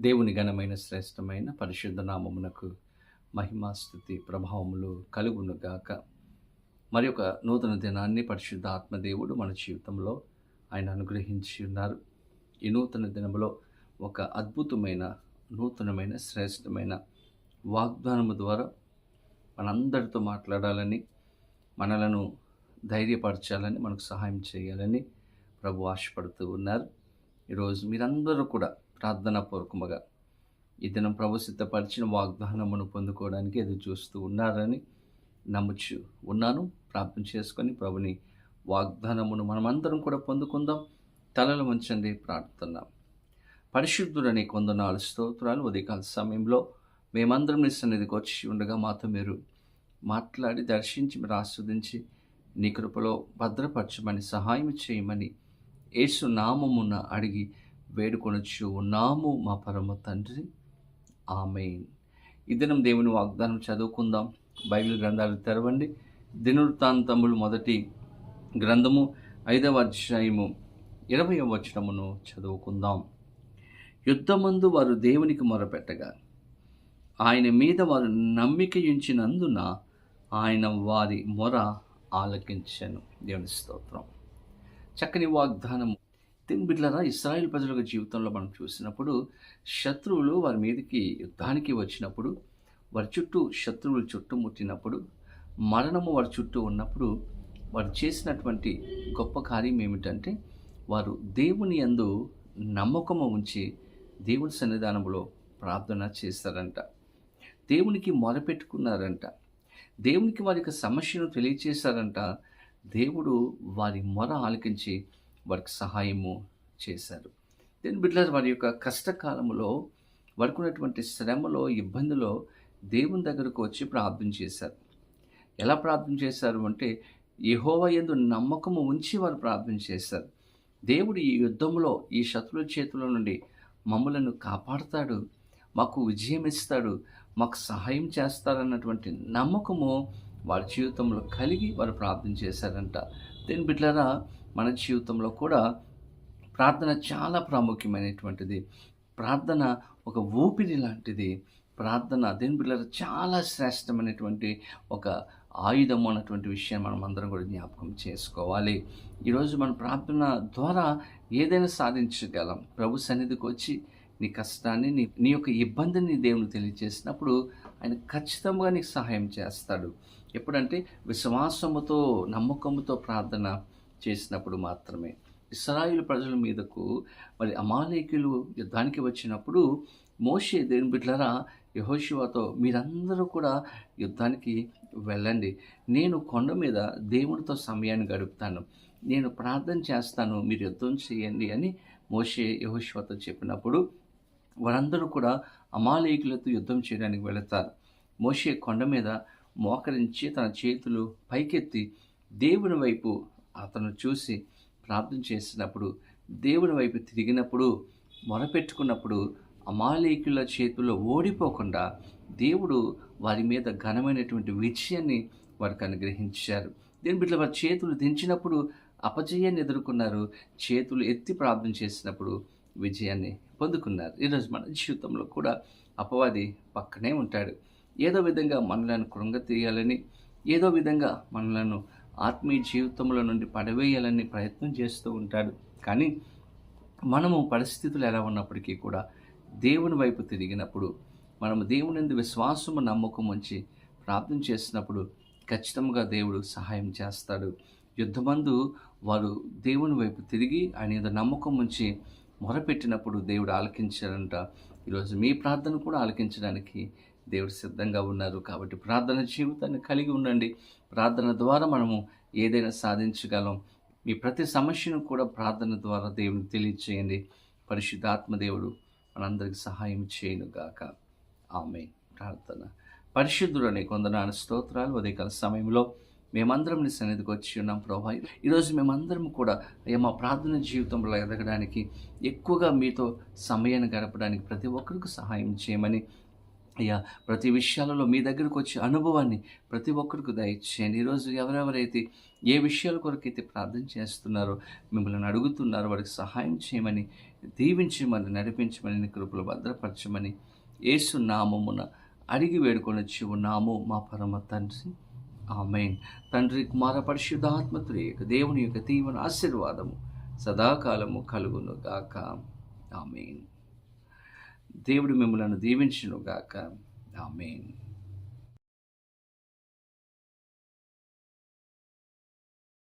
దేవుని ఘనమైన శ్రేష్టమైన పరిశుద్ధ నామమునకు మహిమాస్థుతి ప్రభావములు కలుగునుగాక మరి ఒక నూతన దినాన్ని పరిశుద్ధ ఆత్మదేవుడు మన జీవితంలో ఆయన అనుగ్రహించి ఉన్నారు. ఈ నూతన దినములో ఒక అద్భుతమైన నూతనమైన శ్రేష్టమైన వాగ్దానము ద్వారా మనందరితో మాట్లాడాలని మనలను ధైర్యపరచాలని మనకు సహాయం చేయాలని ప్రభు ఆశపడుతూ ఉన్నారు. ఈరోజు మీరందరూ కూడా ప్రార్థనాపూర్వకముగా ఈ దినం ప్రభు సిద్ధపరిచిన వాగ్దానమును పొందుకోవడానికి ఎదురు చూస్తూ ఉన్నారని నమ్ముచు ఉన్నాను. ప్రార్థన చేసుకొని ప్రభుని వాగ్దానమును మనమందరం కూడా పొందుకుందాం. తలలు ఉంచండి ప్రార్థన పరిశుద్ధుడని కొందనాలు స్తోత్రాలు ఉదయకాల సమయంలో మేమందరం నీ సన్నిధికి వచ్చి ఉండగా మాతో మీరు మాట్లాడి దర్శించి మీరు ఆస్వాదించి నీ కృపలో భద్రపరచమని సహాయం చేయమని యేసు నామమున అడిగి వేడుకొనొచ్చు. ఉన్నాము మా పరమ తండ్రి. ఆమె ఈ దినం దేవుని వాగ్దానం చదువుకుందాం. బైబిల్ గ్రంథాలు తెరవండి. దినవృత్తాంతములు మొదటి గ్రంథము ఐదవ అధ్యాయము ఇరవై వచనమును చదువుకుందాం. యుద్ధమందు వారు దేవునికి మొరపెట్టగా ఆయన మీద వారు నమ్మిక ఉంచినందున ఆయన వారి మొర ఆలకించను. దేవుని స్తోత్రం. చక్కని వాగ్దానం దీని బిడ్డలారా ఇస్రాయేల్ ప్రజల జీవితంలో మనం చూసినప్పుడు శత్రువులు వారి మీదకి యుద్ధానికి వచ్చినప్పుడు వారి చుట్టూ శత్రువులు చుట్టుముట్టినప్పుడు మరణము వారి చుట్టూ ఉన్నప్పుడు వారు చేసినటువంటి గొప్ప కార్యం ఏమిటంటే వారు దేవుని యందు నమ్మకము ఉంచి దేవుని సన్నిధానంలో ప్రార్థన చేస్తారంట. దేవునికి మొరపెట్టుకున్నారంట. దేవునికి వారి యొక్క సమస్యను తెలియచేశారంట. దేవుడు వారి మొర ఆలకించి వారికి సహాయము చేశారు. దేని బిడ్డలారు వారి యొక్క కష్టకాలంలో వారికి ఉన్నటువంటి శ్రమలో ఇబ్బందిలో దేవుని దగ్గరకు వచ్చి ప్రార్థన చేశారు. ఎలా ప్రార్థన చేశారు అంటే యహోవ ఎందు నమ్మకము ఉంచి వారు ప్రార్థన చేశారు. దేవుడు ఈ యుద్ధంలో ఈ శత్రుల చేతుల నుండి మమ్మలను కాపాడుతాడు మాకు విజయం ఇస్తాడు మాకు సహాయం చేస్తారన్నటువంటి నమ్మకము వారి జీవితంలో కలిగి వారు ప్రార్థన చేశారంట. దీని బిడ్డలారా మన జీవితంలో కూడా ప్రార్థన చాలా ప్రాముఖ్యమైనటువంటిది. ప్రార్థన ఒక ఊపిరి లాంటిది. ప్రార్థన దేని పిల్లలు చాలా శ్రేష్టమైనటువంటి ఒక ఆయుధము అన్నటువంటి విషయం మనం అందరం కూడా జ్ఞాపకం చేసుకోవాలి. ఈరోజు మన ప్రార్థన ద్వారా ఏదైనా సాధించగలం. ప్రభు సన్నిధికి వచ్చి నీ కష్టాన్ని నీ నీ యొక్క ఇబ్బందిని దేవుని తెలియజేసినప్పుడు ఆయన ఖచ్చితంగా నీకు సహాయం చేస్తాడు. ఎప్పుడంటే విశ్వాసముతో నమ్మకముతో ప్రార్థన చేసినప్పుడు మాత్రమే. ఇస్రాయిల్ ప్రజల మీదకు మరి అమాలేకులు యుద్ధానికి వచ్చినప్పుడు మోషే దేని బిడ్లరా యహోశివాతో మీరందరూ కూడా యుద్ధానికి వెళ్ళండి. నేను కొండ మీద దేవునితో సమయాన్ని గడుపుతాను. నేను ప్రార్థన చేస్తాను మీరు యుద్ధం చేయండి అని మోషే యహోశివాతో చెప్పినప్పుడు వారందరూ కూడా అమాలేకులతో యుద్ధం చేయడానికి వెళతారు. మోషే కొండ మీద మోకరించి తన చేతులు పైకెత్తి దేవుని వైపు అతను చూసి ప్రార్థన చేసినప్పుడు దేవుని వైపు తిరిగినప్పుడు మొరపెట్టుకున్నప్పుడు అమాలేకుల చేతుల్లో ఓడిపోకుండా దేవుడు వారి మీద ఘనమైనటువంటి విజయాన్ని వారికి అనుగ్రహించారు. దీని బిడ్డ వారి చేతులు దించినప్పుడు అపజయాన్ని ఎదుర్కొన్నారు. చేతులు ఎత్తి ప్రార్థన చేసినప్పుడు విజయాన్ని పొందుకున్నారు. ఈరోజు మన జీవితంలో కూడా అపవాది పక్కనే ఉంటాడు. ఏదో విధంగా మనలను కృంగతీయాలని ఏదో విధంగా మనలను ఆత్మీయ జీవితంలో నుండి పడవేయాలని ప్రయత్నం చేస్తూ ఉంటాడు. కానీ మనము పరిస్థితులు ఎలా ఉన్నప్పటికీ కూడా దేవుని వైపు తిరిగినప్పుడు మనము దేవుని ఎందు విశ్వాసము నమ్మకం ఉంచి ప్రార్థన చేసినప్పుడు ఖచ్చితంగా దేవుడు సహాయం చేస్తాడు. యుద్ధమందు వారు దేవుని వైపు తిరిగి ఆయన ఏదో నమ్మకం ఉంచి మొరపెట్టినప్పుడు దేవుడు ఆలకించారంట ఈరోజు మీ ప్రార్థన కూడా ఆలకించడానికి దేవుడు సిద్ధంగా ఉన్నారు కాబట్టి ప్రార్థన జీవితాన్ని కలిగి ఉండండి. ప్రార్థన ద్వారా మనము ఏదైనా సాధించగలం. మీ ప్రతి సమస్యను కూడా ప్రార్థన ద్వారా దేవుని తెలియచేయండి. పరిశుద్ధాత్మ దేవుడు మనందరికి సహాయం చేయను గాక. ఆమె ప్రార్థన. పరిశుద్ధుడని కొందనాన స్తోత్రాలు ఉదయకాల సమయంలో మేమందరం నీ సన్నిధికి వచ్చి ఉన్నాం ప్రభా. ఈరోజు మేమందరం కూడా అయ్యా మా ప్రార్థన జీవితంలో ఎదగడానికి ఎక్కువగా మీతో సమయాన్ని గడపడానికి ప్రతి ఒక్కరికి సహాయం చేయమని అయ్యా ప్రతి విషయాలలో మీ దగ్గరకు వచ్చే అనుభవాన్ని ప్రతి ఒక్కరికి దయచేయండి. ఈరోజు ఎవరెవరైతే ఏ విషయాల కొరకైతే ప్రార్థన చేస్తున్నారో మిమ్మల్ని అడుగుతున్నారో వారికి సహాయం చేయమని దీవించమని నడిపించమని కృపలు భద్రపరచమని ఏసు నామమున అడిగి వేడుకొని వచ్చి ఉన్నాము మా పరమ తండ్రి. ఆమెన్. తండ్రి కుమార పరిశుద్ధాత్మతుడి యొక్క దేవుని యొక్క తీవ్ర ఆశీర్వాదము సదాకాలము కలుగును గాక. ఆమెన్. దేవుడు మిమ్మలను దీవించును గాక ఆమెన్.